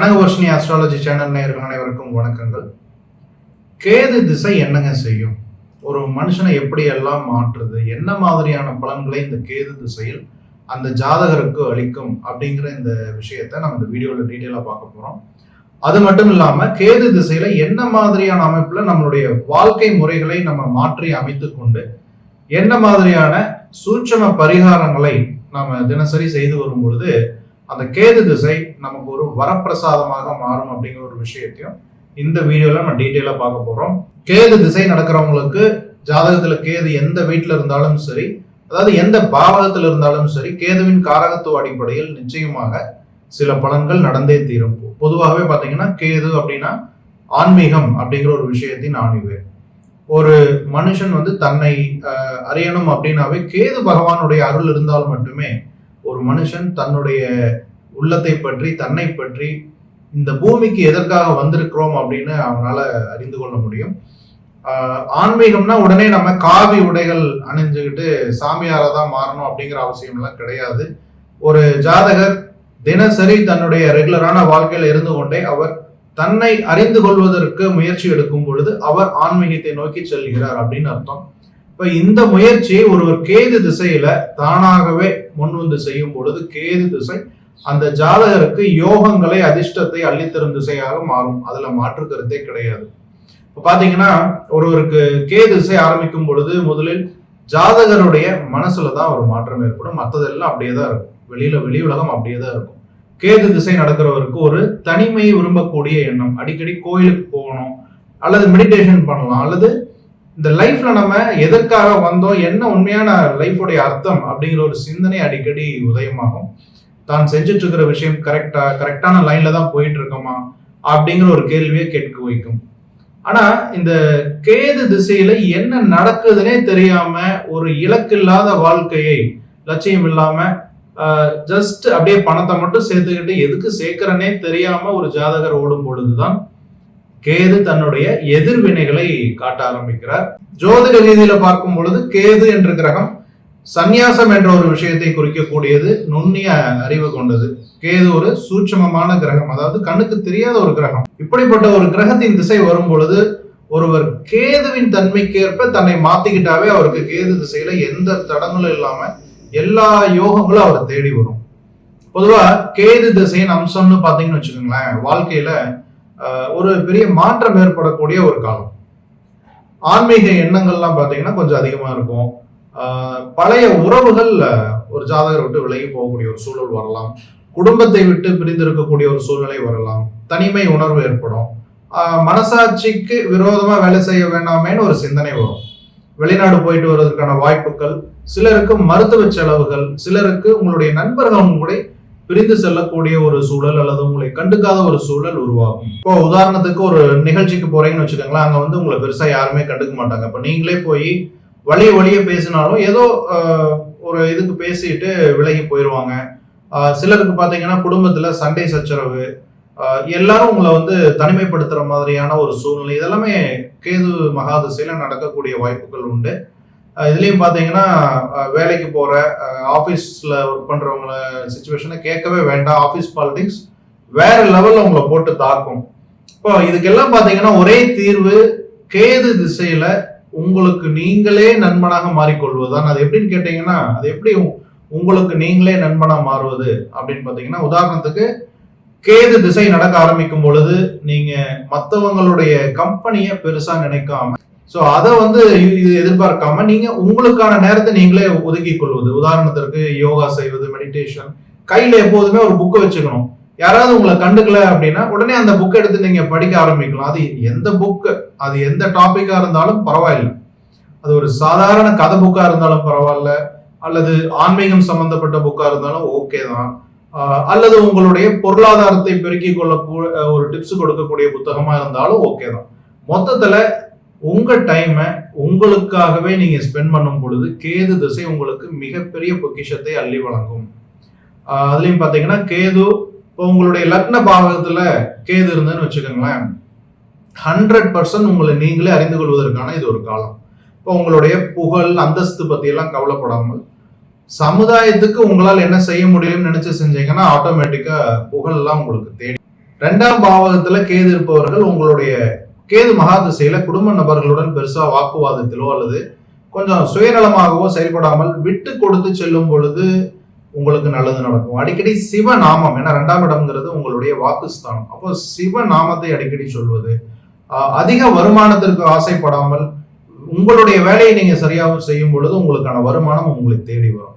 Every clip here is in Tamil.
கனகவர்ஷினி அஸ்ட்ராலஜி சேனல் நேயர்கள் அனைவருக்கும் வணக்கங்கள். கேது திசை என்னங்க செய்யும்? ஒரு மனுஷனை எப்படி எல்லாம் மாற்றுது? என்ன மாதிரியான பலன்களை இந்த கேது திசையில் அந்த ஜாதகருக்கு அளிக்கும்? அப்படிங்கிற இந்த விஷயத்த நம்ம இந்த வீடியோவில் டீட்டெயிலாக பார்க்க போகிறோம் அது மட்டும் இல்லாமல் கேது திசையில் என்ன மாதிரியான அமைப்பில் நம்மளுடைய வாழ்க்கை முறைகளை நம்ம மாற்றி அமைத்து கொண்டு என்ன மாதிரியான சூட்சம பரிகாரங்களை நாம் தினசரி செய்து வரும் பொழுது அந்த கேது திசை நமக்கு ஒரு வரப்பிரசாதமாக மாறும் அப்படிங்கிற ஒரு விஷயத்தையும் இந்த வீடியோவில் நம்ம டீட்டெயிலாக பார்க்க போகிறோம் கேது திசை நடக்கிறவங்களுக்கு ஜாதகத்தில் கேது எந்த வீட்டில் இருந்தாலும் சரி அதாவது எந்த பாவகத்தில் இருந்தாலும் சரி கேதுவின் காரகத்துவ அடிப்படையில் நிச்சயமாக சில பலன்கள் நடந்தே தீரும். பொதுவாகவே பார்த்தீங்கன்னா கேது அப்படின்னா ஆன்மீகம் அப்படிங்கிற ஒரு விஷயத்தின் ஆணிவேர் ஒரு மனுஷன் வந்து தன்னை அறியணும் அப்படின்னாவே கேது பகவானுடைய அருள் இருந்தால் மட்டுமே ஒரு மனுஷன் தன்னுடைய உள்ளத்தை பற்றி தன்னை பற்றி இந்த பூமிக்கு எதற்காக வந்திருக்கிறோம் அப்படின்னு அவனால அறிந்து கொள்ள முடியும். ஆன்மீகம்னா உடனே நம்ம காவி உடைகள் அணிஞ்சுக்கிட்டு சாமியாரா தான் மாறணும் அப்படிங்கிற அவசியம்லாம் கிடையாது. ஒரு ஜாதகர் தினசரி தன்னுடைய ரெகுலரான வாழ்க்கையில் இருந்து கொண்டே அவர் தன்னை அறிந்து கொள்வதற்கு முயற்சி எடுக்கும் பொழுது அவர் ஆன்மீகத்தை நோக்கி செல்கிறார் அப்படின்னு அர்த்தம். இப்ப இந்த முயற்சியை ஒருவர் கேது திசையில தானாகவே முன் வந்து செய்யும் பொழுது கேது திசை அந்த ஜாதகருக்கு யோகங்களை அதிர்ஷ்டத்தை அள்ளித்தரும் திசையாக மாறும். அதுல மாற்று கருத்தே கிடையாது. இப்போ பார்த்தீங்கன்னா ஒருவருக்கு கே திசை ஆரம்பிக்கும் பொழுது முதலில் ஜாதகருடைய மனசுல தான் ஒரு மாற்றம் ஏற்படும். மற்றதெல்லாம் அப்படியே தான் இருக்கும். வெளியில வெளி உலகம் அப்படியே தான் இருக்கும். கேது திசை நடக்கிறவருக்கு ஒரு தனிமையை விரும்பக்கூடிய எண்ணம். அடிக்கடி கோயிலுக்கு போகணும் அல்லது மெடிடேஷன் பண்ணலாம் அல்லது இந்த லைஃப்ல நம்ம எதற்காக வந்தோம் என்ன உண்மையான லைஃபுடைய அர்த்தம் அப்படிங்கிற ஒரு சிந்தனை அடிக்கடி உதயமாகும். தான் செஞ்சுட்டு இருக்கிற விஷயம் கரெக்டா கரெக்டான லைன்ல தான் போயிட்டு இருக்கோமா அப்படிங்கிற ஒரு கேள்வியை கேட்க வைக்கும். ஆனா இந்த கேது திசையில என்ன நடக்குதுன்னே தெரியாம ஒரு இலக்கில்லாத வாழ்க்கையை லட்சியம் இல்லாம ஜஸ்ட் அப்படியே பணத்தை மட்டும் சேர்த்துக்கிட்டு எதுக்கு சேர்க்கிறனே தெரியாம ஒரு ஜாதகர் ஓடும் பொழுதுதான் கேது தன்னுடைய எதிர்வினைகளை காட்ட ஆரம்பிக்கிறார். ஜோதிட ரீதியில பார்க்கும் பொழுது கேது என்ற கிரகம் சந்நியாசம் என்ற ஒரு விஷயத்தை குறிக்கக்கூடியது நுண்ணிய அறிவு கொண்டது. கேது ஒரு சூட்சமமான கிரகம் அதாவது கண்ணுக்கு தெரியாத ஒரு கிரகம். இப்படிப்பட்ட ஒரு கிரகத்தின் திசை வரும் பொழுது ஒருவர் கேதுவின் தன்மைக்கேற்ப தன்னை மாத்திக்கிட்டாவே அவருக்கு கேது திசையில எந்த தடங்களும் இல்லாம எல்லா யோகங்களும் அவரை தேடி வரும். பொதுவா கேது திசையின் அம்சம்னு பாத்தீங்கன்னு வச்சுக்கோங்களேன் வாழ்க்கையில ஒரு பெரிய மாற்றம் ஏற்படக்கூடிய ஒரு காலம். ஆன்மீக எண்ணங்கள்லாம் பார்த்தீங்கன்னா கொஞ்சம் அதிகமாக இருக்கும். பழைய உறவுகள் ஒரு ஜாதகரை விட்டு விலகி போகக்கூடிய ஒரு சூழல் வரலாம். குடும்பத்தை விட்டு பிரிந்திருக்கக்கூடிய ஒரு சூழ்நிலை வரலாம். தனிமை உணர்வு ஏற்படும். மனசாட்சிக்கு விரோதமா வேலை செய்ய வேண்டாமேன்னு ஒரு சிந்தனை வரும். வெளிநாடு போயிட்டு வர்றதுக்கான வாய்ப்புகள் சிலருக்கு மருத்துவ செலவுகள் சிலருக்கு உங்களுடைய நண்பர்கள் கூட பிரிந்து செல்லக்கூடிய ஒரு சூழல் அல்லது உங்களை கண்டுக்காத ஒரு சூழல் உருவாகும். இப்போ உதாரணத்துக்கு ஒரு நிகழ்ச்சிக்கு போறீங்கன்னு வச்சுக்கோங்களேன் அங்க வந்து உங்களை பெருசா யாருமே கண்டுக்க மாட்டாங்க. இப்ப நீங்களே போய் வழிய வழிய பேசினாலும் ஏதோ ஒரு இதுக்கு பேசிட்டு விலகி போயிடுவாங்க சிலருக்கு பார்த்தீங்கன்னா குடும்பத்தில் சண்டை சச்சரவு எல்லாரும் உங்களை வந்து தனிமைப்படுத்துகிற மாதிரியான ஒரு சூழ்நிலை இதெல்லாமே கேது மகாதிசையில நடக்கக்கூடிய வாய்ப்புகள் உண்டு. இதுலேயும் பார்த்தீங்கன்னா வேலைக்கு போகிற ஆஃபீஸில் ஒர்க் பண்ணுறவங்கள சுச்சுவேஷனை கேட்கவே வேண்டாம். ஆஃபீஸ் பாலிடிக்ஸ் வேற லெவலில் உங்களை போட்டு தாக்கும். இப்போ இதுக்கெல்லாம் பார்த்தீங்கன்னா ஒரே தீர்வு கேது திசையில் உங்களுக்கு நீங்களே நண்பனாக மாறிக்கொள்வதுதான். அது எப்படின்னு கேட்டீங்கன்னா அது எப்படி உ- உங்களுக்கு நீங்களே நண்பனாக மாறுவது அப்படின்னு பார்த்தீங்கன்னா உதாரணத்துக்கு கேது திசை நடக்க ஆரம்பிக்கும் பொழுது நீங்க மற்றவங்களுடைய கம்பெனியை பெருசா நினைக்காம ஸோ அதை வந்து இது எதிர்பார்க்காம நீங்க உங்களுக்கான நேரத்தை நீங்களே ஒதுக்கி கொள்வது. உதாரணத்திற்கு யோகா செய்வது மெடிடேஷன் கையில எப்போதுமே ஒரு புக்கை வச்சுக்கணும். யாராவது உங்களை கண்டுக்கல அப்படின்னா உடனே அந்த புக்கை எடுத்து நீங்க படிக்க ஆரம்பிக்கலாம். அது எந்த புக்கு அது எந்த டாப்பிக்காக இருந்தாலும் பரவாயில்லை. அது ஒரு சாதாரண கதை புக்காக இருந்தாலும் பரவாயில்ல. அல்லது ஆன்மீகம் சம்பந்தப்பட்ட புக்காக இருந்தாலும் ஓகே தான். அல்லது உங்களுடைய பொருளாதாரத்தை பெருக்கிக் கொள்ள ஒரு டிப்ஸ் கொடுக்கக்கூடிய புத்தகமாக இருந்தாலும் ஓகே தான். மொத்தத்தில் உங்கள் டைமை உங்களுக்காகவே நீங்கள் ஸ்பெண்ட் பண்ணும் பொழுது கேது திசை உங்களுக்கு மிகப்பெரிய பொக்கிஷத்தை அள்ளி வழங்கும். அதுலேயும் பார்த்தீங்கன்னா கேது இப்போ உங்களுடைய லக்ன பாகத்தில் கேது இருந்ததுன்னு வச்சுக்கோங்களேன். ஹண்ட்ரட் பர்சன்ட் உங்களை நீங்களே அறிந்து கொள்வதற்கான இது ஒரு காலம். இப்போ உங்களுடைய புகழ் அந்தஸ்து பற்றியெல்லாம் கவலைப்படாமல் சமுதாயத்துக்கு உங்களால் என்ன செய்ய முடியும்னு நினச்சி செஞ்சீங்கன்னா ஆட்டோமேட்டிக்காக புகழெல்லாம் உங்களுக்கு தேடி. ரெண்டாம் பாவகத்தில் கேது இருப்பவர்கள் உங்களுடைய கேது மகாதிசையில குடும்ப நபர்களுடன் பெருசா வாக்குவாதத்திலோ அல்லது கொஞ்சம் சுயநலமாகவோ செயல்படாமல் விட்டு கொடுத்து செல்லும் பொழுது உங்களுக்கு நல்லது நடக்கும். அடிக்கடி சிவநாமம் ஏன்னா ரெண்டாம் இடம்ங்கிறது உங்களுடைய வாக்குஸ்தானம். அப்போ சிவநாமத்தை அடிக்கடி சொல்வது அதிக வருமானத்திற்கு ஆசைப்படாமல் உங்களுடைய வேலையை நீங்க சரியாக செய்யும் பொழுது உங்களுக்கான வருமானம் உங்களை தேடி வரும்.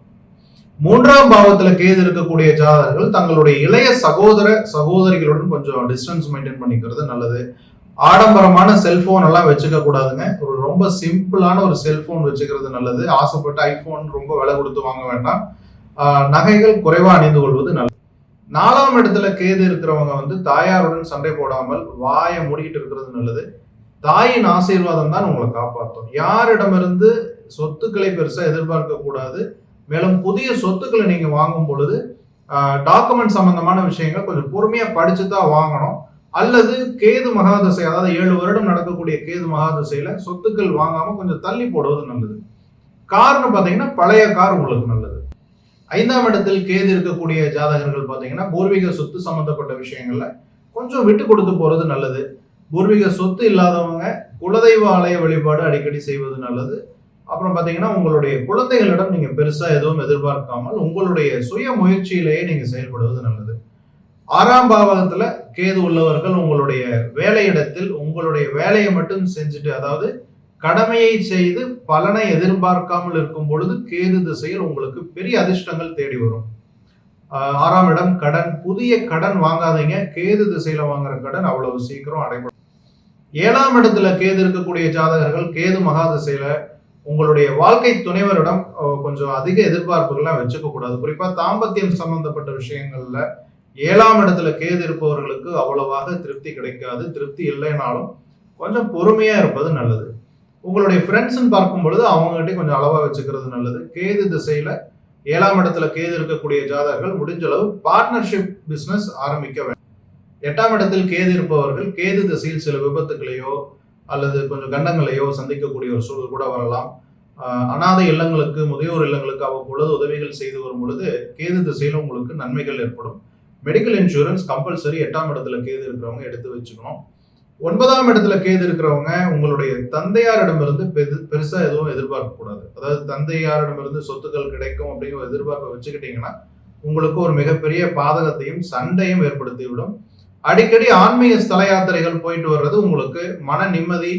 மூன்றாம் பாவத்துல கேது இருக்கக்கூடிய ஜாதகர்கள் தங்களுடைய இளைய சகோதர சகோதரிகளுடன் கொஞ்சம் டிஸ்டன்ஸ் மெயின்டைன் பண்ணிக்கிறது நல்லது. ஆடம்பரமான செல்போன் எல்லாம் வச்சுக்க கூடாதுங்க. ஒரு ரொம்ப சிம்பிளான ஒரு செல்போன் வச்சுக்கிறது நல்லது. ஆசைப்பட்டு ஐபோன் ரொம்ப விலை கொடுத்து வாங்க வேண்டாம். நகைகள் குறைவா அணிந்து கொள்வது நல்லது. நாலாம் இடத்துல கேது இருக்கிறவங்க வந்து தாயாருடன் சண்டை போடாமல் வாயை மூடிக்கிட்டு இருக்கிறது நல்லது. தாயின் ஆசீர்வாதம் தான் உங்களை காப்பாற்றும் யாரிடமிருந்து சொத்துக்களை பெருசாக எதிர்பார்க்க கூடாது. மேலும் புதிய சொத்துக்களை நீங்க வாங்கும் பொழுது டாக்குமெண்ட் சம்பந்தமான விஷயங்கள் கொஞ்சம் பொறுமையா படிச்சு தான் வாங்கணும். அல்லது கேது மகாதசை அதாவது ஏழு வருடம் நடக்கக்கூடிய கேது மகாதசையில சொத்துக்கள் வாங்காம கொஞ்சம் தள்ளி போடுவது நல்லது. கார்னு பார்த்தீங்கன்னா பழைய கார் உங்களுக்கு நல்லது. ஐந்தாம் இடத்தில் கேது இருக்கக்கூடிய ஜாதகர்கள் பார்த்தீங்கன்னா பூர்வீக சொத்து சம்மந்தப்பட்ட விஷயங்கள்ல கொஞ்சம் விட்டு கொடுத்து போகிறது நல்லது. பூர்வீக சொத்து இல்லாதவங்க குலதெய்வ ஆலய வழிபாடு அடிக்கடி செய்வது நல்லது. அப்புறம் பார்த்தீங்கன்னா உங்களுடைய குழந்தைகளிடம் நீங்கள் பெருசாக எதுவும் எதிர்பார்க்காமல் உங்களுடைய சுய முயற்சியிலேயே நீங்கள் செயல்படுவது நல்லது. ஆறாம் பாவகத்தில் கேது உள்ளவர்கள் உங்களுடைய வேலையிடத்தில் உங்களுடைய வேலையை மட்டும் செஞ்சுட்டு அதாவது கடமையை செய்து பலனை எதிர்பார்க்காமல் இருக்கும் பொழுது கேது திசையில் உங்களுக்கு பெரிய அதிர்ஷ்டங்கள் தேடி வரும். ஆறாம் இடம் கடன். புதிய கடன் வாங்காதீங்க. கேது திசையில வாங்குற கடன் அவ்வளவு சீக்கிரம் அடைபடும். ஏழாம் இடத்துல கேது இருக்கக்கூடிய ஜாதகர்கள் கேது மகா திசையில உங்களுடைய வாழ்க்கை துணைவரிடம் கொஞ்சம் அதிக எதிர்பார்ப்புகள்லாம் வச்சுக்க கூடாது குறிப்பா தாம்பத்தியம் சம்பந்தப்பட்ட விஷயங்கள்ல ஏழாம் இடத்துல கேது இருப்பவர்களுக்கு அவ்வளவாக திருப்தி கிடைக்காது. திருப்தி இல்லைனாலும் கொஞ்சம் பொறுமையா இருப்பது நல்லது. உங்களுடைய ஃப்ரெண்ட்ஸ்ன்னு பார்க்கும் பொழுது அவங்ககிட்ட கொஞ்சம் அளவாக வச்சுக்கிறது நல்லது. கேது திசையில் ஏழாம் இடத்துல கேது இருக்கக்கூடிய ஜாதகர்கள் முடிஞ்ச அளவு பார்ட்னர்ஷிப் பிஸ்னஸ் ஆரம்பிக்க வேண்டும். எட்டாம் இடத்தில் கேது இருப்பவர்கள் கேது திசையில் சில விபத்துகளையோ அல்லது கொஞ்சம் கண்டங்களையோ சந்திக்கக்கூடிய ஒரு சூழல் கூட வரலாம். அனாதை இல்லங்களுக்கு முதியோர் இல்லங்களுக்கு அவ்வப்பொழுது உதவிகள் செய்து வரும் பொழுது கேது திசையில் உங்களுக்கு நன்மைகள் ஏற்படும். மெடிக்கல் இன்சூரன்ஸ் கம்பல்சரி எட்டாம் இடத்துல கேது இருக்கிறவங்க எடுத்து வச்சுக்கணும். ஒன்பதாம் இடத்துல கேது இருக்கிறவங்க உங்களுடைய தந்தையாரிடமிருந்து பெரு பெருசாக எதுவும் எதிர்பார்க்க கூடாது அதாவது தந்தையாரிடமிருந்து சொத்துக்கள் கிடைக்கும் அப்படிங்கிற எதிர்பார்ப்பை வச்சுக்கிட்டீங்கன்னா உங்களுக்கு ஒரு மிகப்பெரிய பாதகத்தையும் சண்டையும் ஏற்படுத்தி விடும் அடிக்கடி ஆன்மீக ஸ்தல யாத்திரைகள் போயிட்டு வர்றது உங்களுக்கு மன நிம்மதி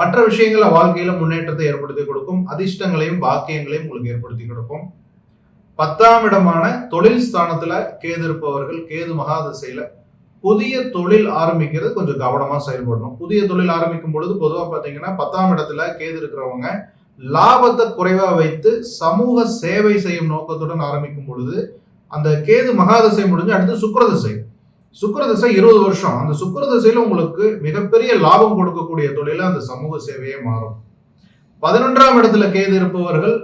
மற்ற விஷயங்கள வாழ்க்கையில முன்னேற்றத்தை ஏற்படுத்தி கொடுக்கும். அதிர்ஷ்டங்களையும் பாக்கியங்களையும் உங்களுக்கு ஏற்படுத்தி கொடுக்கும். பத்தாம் இடமான தொழில் ஸ்தானத்துல கேது இருப்பவர்கள் கேது மகாதிசையில புதிய தொழில் ஆரம்பிக்கிறது கொஞ்சம் கவனமாக செயல்படணும். புதிய தொழில் ஆரம்பிக்கும் பொழுது பொதுவாக பார்த்தீங்கன்னா பத்தாம் இடத்துல கேது இருக்கிறவங்க லாபத்தை குறைவாக வைத்து சமூக சேவை செய்யும் நோக்கத்துடன் ஆரம்பிக்கும் பொழுது அந்த கேது மகாதசை முடிஞ்சு அடுத்து சுக்கரதிசை. சுக்கரதிசை இருபது வருஷம். அந்த சுக்கரதிசையில் உங்களுக்கு மிகப்பெரிய லாபம் கொடுக்கக்கூடிய தொழில அந்த சமூக சேவையே மாறும். பதினொன்றாம் இடத்துல கேது இருப்பவர்கள்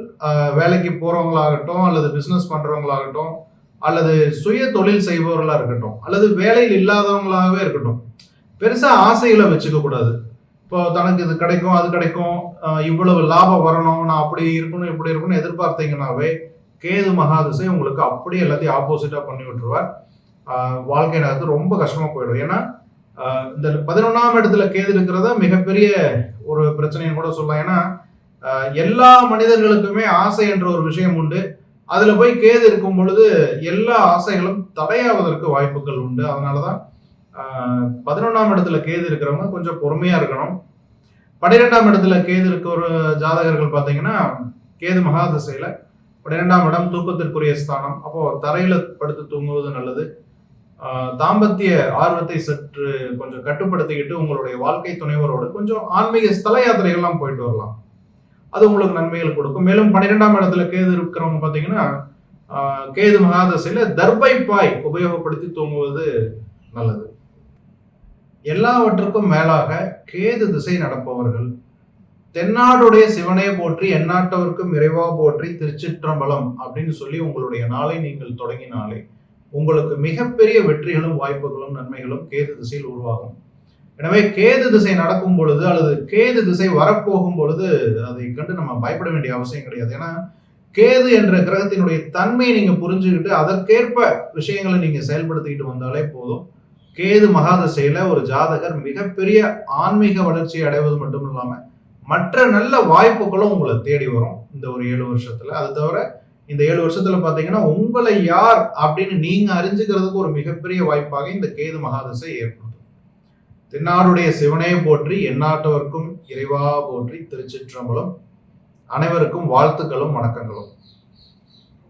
வேலைக்கு போகிறவங்களாகட்டும் அல்லது பிஸ்னஸ் பண்ணுறவங்களாகட்டும் அல்லது சுய தொழில் செய்பவர்களாக இருக்கட்டும் அல்லது வேலையில் இல்லாதவங்களாகவே இருக்கட்டும் பெருசாக ஆசைகளை வச்சுக்க கூடாது. இப்போ தனக்கு இது கிடைக்கும் அது கிடைக்கும் இவ்வளவு லாபம் வரணும் நான் அப்படி இருக்கணும் இப்படி இருக்கணும் எதிர்பார்த்தீங்கன்னாவே கேது மகாதிசை உங்களுக்கு அப்படியே எல்லாத்தையும் ஆப்போசிட்டாக பண்ணி விட்டுருவார். வாழ்க்கை நேரத்து ரொம்ப கஷ்டமாக போயிடும். ஏன்னா இந்த பதினொன்றாம் இடத்துல கேது இருக்கிறத மிகப்பெரிய ஒரு பிரச்சனைன்னு கூட சொல்லலாம். ஏன்னா எல்லா மனிதர்களுக்குமே ஆசை என்ற ஒரு விஷயம் உண்டு. அதுல போய் கேது இருக்கும் பொழுது எல்லா ஆசைகளும் தடையாவதற்கு வாய்ப்புகள் உண்டு. அதனாலதான் பதினொன்றாம் இடத்துல கேது இருக்கிறவங்க கொஞ்சம் பொறுமையா இருக்கணும். பன்னிரெண்டாம் இடத்துல கேது இருக்க ஒரு ஜாதகர்கள் பார்த்தீங்கன்னா கேது மகாதசையில பன்னிரெண்டாம் இடம் தூக்கத்திற்குரிய ஸ்தானம். அப்போ தரையில படுத்து தூங்குவது நல்லது. தாம்பத்திய ஆர்வத்தை சற்று கொஞ்சம் கட்டுப்படுத்திக்கிட்டு உங்களுடைய வாழ்க்கை துணைவரோடு கொஞ்சம் ஆன்மீக ஸ்தல யாத்திரைகள்லாம் போயிட்டு வரலாம். அது உங்களுக்கு நன்மைகள் கொடுக்கும். மேலும் பன்னிரெண்டாம் இடத்துல கேது இருக்கிறவங்க பார்த்தீங்கன்னா கேது மகாதசையில் தர்பை பாய் உபயோகப்படுத்தி தூங்குவது நல்லது. எல்லாவற்றுக்கும் மேலாக கேது திசை நடப்பவர்கள் தென்னாடுடைய சிவனே போற்றி எந்நாட்டவர்க்கும் இறைவா போற்றி திருச்சிற்றம்பலம் அப்படின்னு சொல்லி உங்களுடைய நாளை நீங்கள் தொடங்கினாலே உங்களுக்கு மிகப்பெரிய வெற்றிகளும் வாய்ப்புகளும் நன்மைகளும் கேது திசையில் உருவாகும். எனவே கேது திசை நடக்கும் பொழுது அல்லது கேது திசை வரப்போகும் பொழுது அதை கண்டு நம்ம பயப்பட வேண்டிய அவசியம் கிடையாது. ஏன்னா கேது என்ற கிரகத்தினுடைய தன்மையை நீங்க புரிஞ்சுக்கிட்டு அதற்கேற்ப விஷயங்களை நீங்க செயல்படுத்திக்கிட்டு வந்தாலே போதும். கேது மகாதசையில ஒரு ஜாதகர் மிகப்பெரிய ஆன்மீக வளர்ச்சி அடைவது மட்டும் இல்லாம மற்ற நல்ல வாய்ப்புகளும் உங்களை தேடி வரும் இந்த ஒரு ஏழு வருஷத்துல. அது தவிர இந்த ஏழு வருஷத்துல பாத்தீங்கன்னா உங்களை யார் அப்படின்னு நீங்க அறிஞ்சுக்கிறதுக்கு ஒரு மிகப்பெரிய வாய்ப்பாக இந்த கேது மகாதசை ஏற்படும் தென்னாடுடைய சிவனே போற்றி எந்நாட்டவர்க்கும் இறைவா போற்றி திருச்சிற்றம்பலம். அனைவருக்கும் வாழ்த்துக்களும் வணக்கங்களும்.